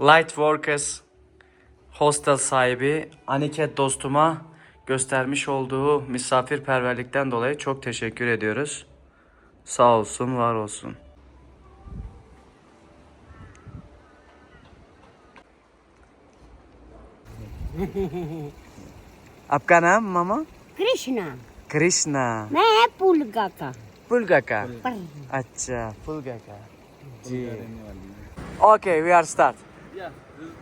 Light Workers hostel sahibi Aniket dostuma göstermiş olduğu misafirperverlikten dolayı çok teşekkür ediyoruz. Sağ olsun, var olsun. आपका नाम मामा कृष्णा कृष्णा मैं है पुलगा का पुलगा का पर अच्छा पुलगा का जी okay we are start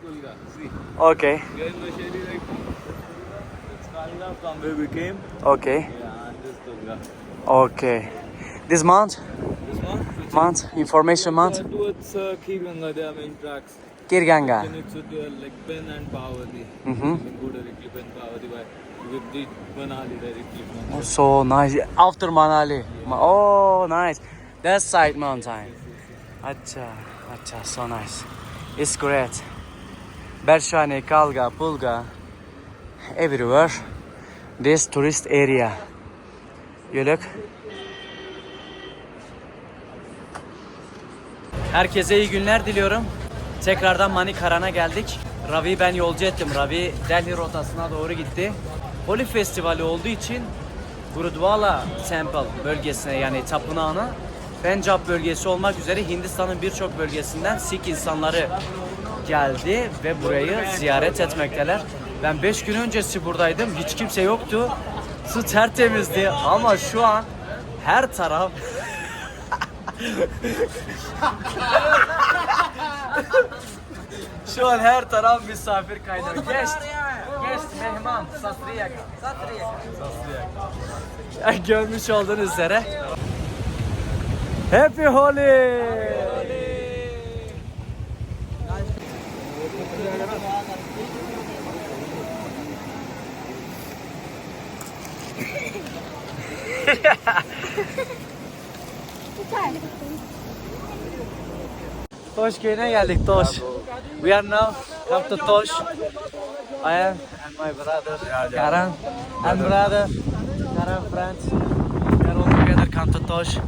See. Okay. We are in It's from where we came. Okay. Yeah, and this Okay. This month? This month? Month? Information month? Towards uh, Kirganga, they are main tracks. Kirganga. With uh, Lekpen and Pavadi. Mm-hmm. Pavadi by with the Manali directly. Oh, so nice. After Manali. Yeah. Oh, nice. That's side mountain. Yes, yes, yes. Acha, acha, so nice. It's great. Bershani Kalga Pulga everywhere this tourist area you look Herkese iyi günler diliyorum. Tekrardan Manikaran'a geldik. Ravi'yi ben yolcu ettim. Ravi Delhi rotasına doğru gitti. Holi Festivali olduğu için Gurudwala Temple bölgesine yani tapınağına Pencap bölgesi olmak üzere Hindistan'ın birçok bölgesinden Sikh insanları geldi ve burayı ziyaret etmekteler. Ben 5 gün öncesi buradaydım. Hiç kimse yoktu. Su tertemizdi ama şu an her taraf Şu an her taraf misafir kaynıyor. Guest, guest, mehman, sastriyaka. Sastriyaka. Sastriyaka. Görmüş olduğunuz üzere. Happy Holi! Toş köyüne geldik Toş. We are now come to Tosh. I am and my brother Karan and brother Karan friends. We are all together come to Tosh.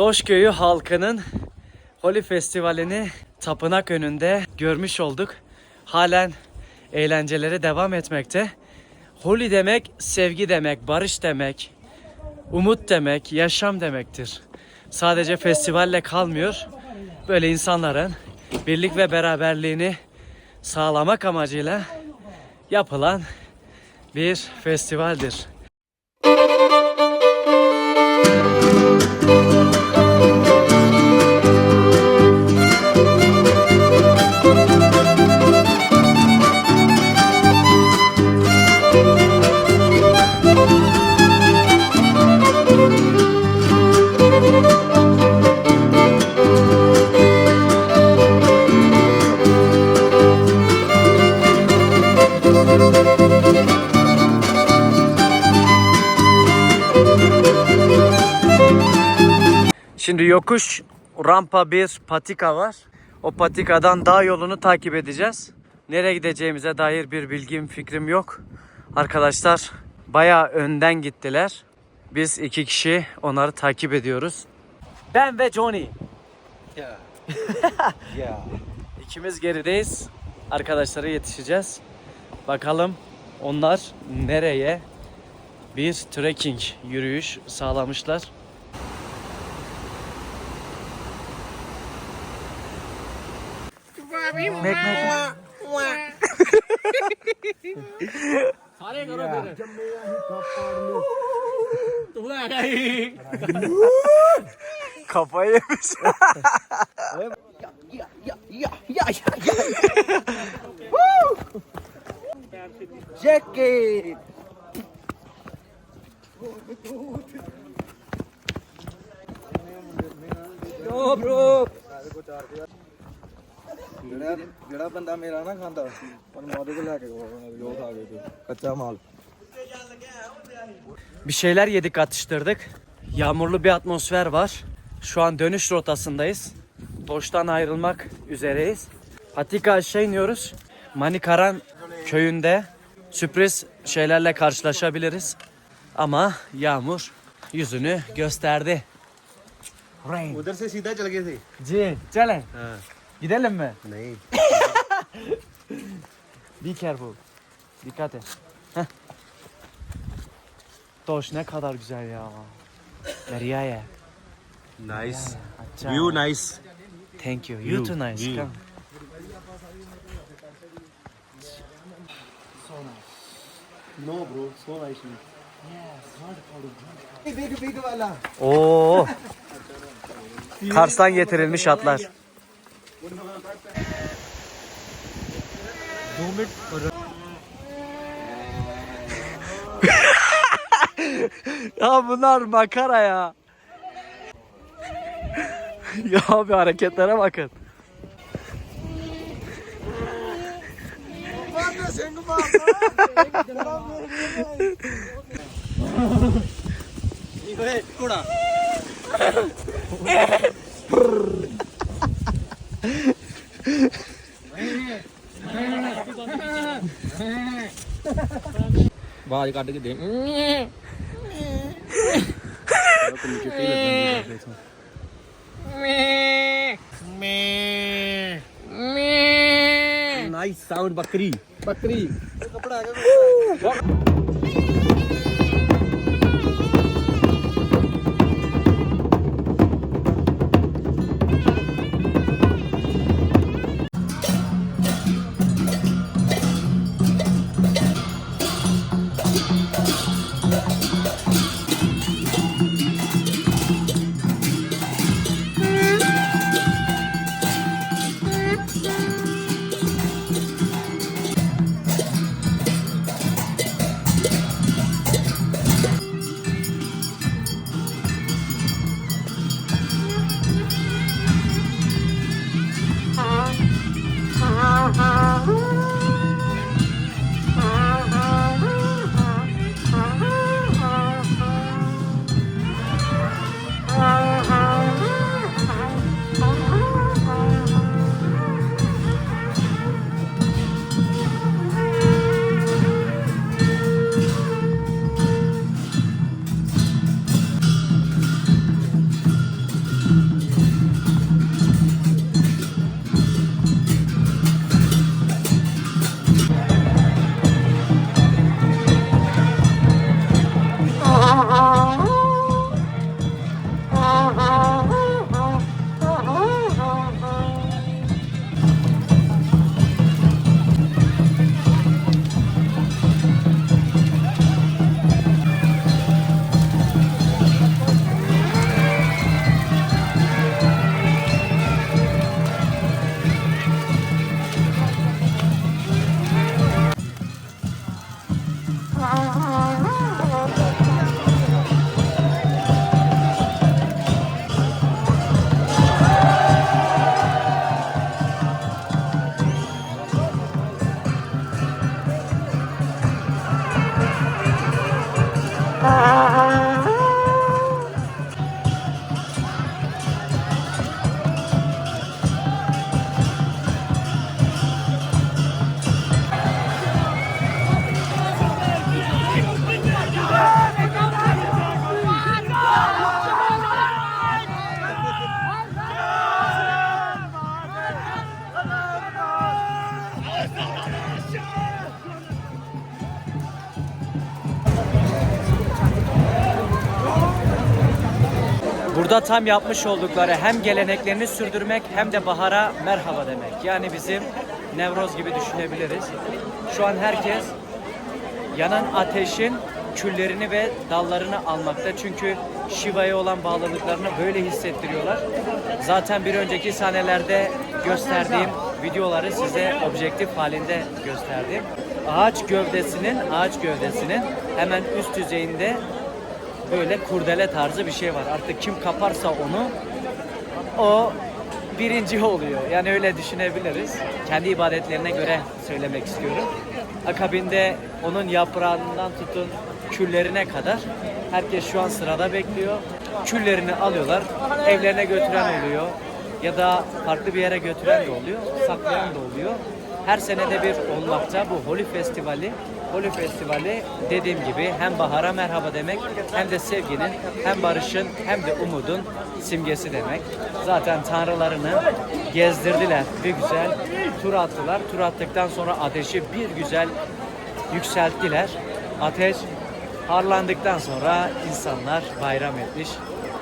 Doş köyü halkının Holi Festivali'ni tapınak önünde görmüş olduk. Halen eğlenceleri devam etmekte. Holi demek sevgi demek, barış demek, umut demek, yaşam demektir. Sadece festivalle kalmıyor. Böyle insanların birlik ve beraberliğini sağlamak amacıyla yapılan bir festivaldir. Yokuş rampa bir patika var. O patikadan dağ yolunu takip edeceğiz. Nereye gideceğimize dair bir bilgim fikrim yok. Arkadaşlar bayağı önden gittiler. Biz iki kişi onları takip ediyoruz. Ben ve Johnny. Yeah. yeah. İkimiz gerideyiz. Arkadaşlara yetişeceğiz. Bakalım onlar nereye bir trekking yürüyüş sağlamışlar. Mek mek. ਸਾਰੇ ਕਰੋ ਫਿਰ ਤੂੰ ਆ ਗਈ Kafayı yemiş. Jacket. Yo bro. ਜਿਹੜਾ ਜਿਹੜਾ ਬੰਦਾ ਮੇਰਾ ਨਾ ਖਾਂਦਾ ਪਰ ਮੈਂ ਉਹਦੇ ਕੋਲ ਲੈ ਕੇ ਆਉਣਾ ਜੋ ਖਾ ਕੇ ਤੇ ਕੱਚਾ ਮਾਲ Bir şeyler yedik atıştırdık. Yağmurlu bir atmosfer var. Şu an dönüş rotasındayız. Doş'tan ayrılmak üzereyiz. Patika aşağı iniyoruz. Manikaran köyünde sürpriz şeylerle karşılaşabiliriz. Ama yağmur yüzünü gösterdi. Rain. उधर से सीधा चल गए थे Ci, gelin. Gidelim mi? Neyi? Be careful. Dikkat et. Heh. Doş ne kadar güzel ya. Meriaya. Nice. Acaba. You nice. Thank you. You, you too nice. You. No bro, so nice. Oo. Kars'tan getirilmiş atlar. ya bunlar makara ya. ya abi hareketlere bakın. ਆਵਾਜ਼ ਕੱਢ ਕੇ ਦੇ। ਕਿੰਨੀ ਚਿੱਟੀ ਲੱਗਦੀ ਹੈ। ਮੈਂ ਮੈਂ ਮੈਂ ਨਾਈਸ ਸਾਊਂਡ ਬੱਕਰੀ। ਬੱਕਰੀ। ਕਪੜਾ ਆ ਗਿਆ Ah. ah, ah. Burada tam yapmış oldukları hem geleneklerini sürdürmek hem de bahara merhaba demek. Yani bizim Nevroz gibi düşünebiliriz. Şu an herkes yanan ateşin küllerini ve dallarını almakta. Çünkü Shiva'ya olan bağlılıklarını böyle hissettiriyorlar. Zaten bir önceki sahnelerde gösterdiğim videoları size objektif halinde gösterdim. Ağaç gövdesinin, ağaç gövdesinin hemen üst düzeyinde böyle kurdele tarzı bir şey var. Artık kim kaparsa onu o birinci oluyor. Yani öyle düşünebiliriz. Kendi ibadetlerine göre söylemek istiyorum. Akabinde onun yaprağından tutun küllerine kadar herkes şu an sırada bekliyor. Küllerini alıyorlar. Evlerine götüren oluyor. Ya da farklı bir yere götüren de oluyor. Saklayan da oluyor. Her senede bir olmakta bu Holi Festivali. Holi Festivali dediğim gibi hem bahara merhaba demek hem de sevginin hem barışın hem de umudun simgesi demek. Zaten tanrılarını gezdirdiler. Bir güzel tur attılar. Tur attıktan sonra ateşi bir güzel yükselttiler. Ateş harlandıktan sonra insanlar bayram etmiş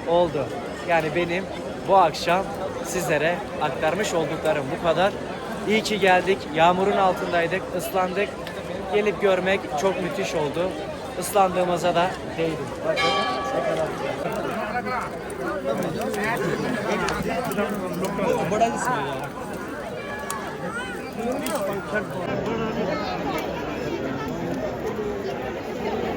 oldu. Yani benim bu akşam sizlere aktarmış olduklarım bu kadar. İyi ki geldik. Yağmurun altındaydık, ıslandık. Gelip görmek çok müthiş oldu. Islandığımıza da değdi. Bakın.